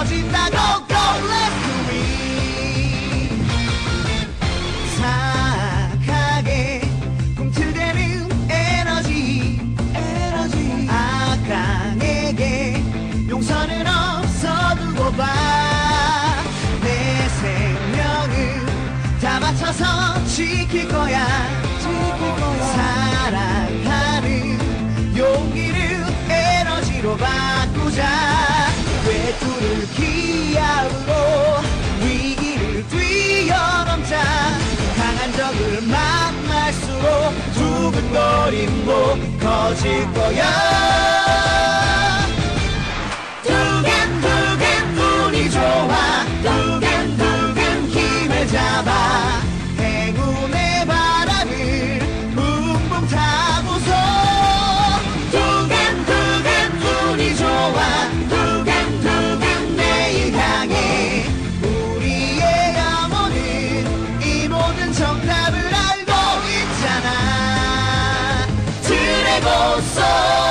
터진다 go go let's do it 사악하게 꿈틀대는 에너지 에너지. 악당에게 용서는 없어 두고 봐내 생명을 다 바쳐서 지킬 거야. 지킬 거야. 사랑하는 용기를 에너지로 바꾸자. 외투를 기압으로 위기를 뛰어넘자 강한 적을 만날수록 두근거림도 커질 거야 força.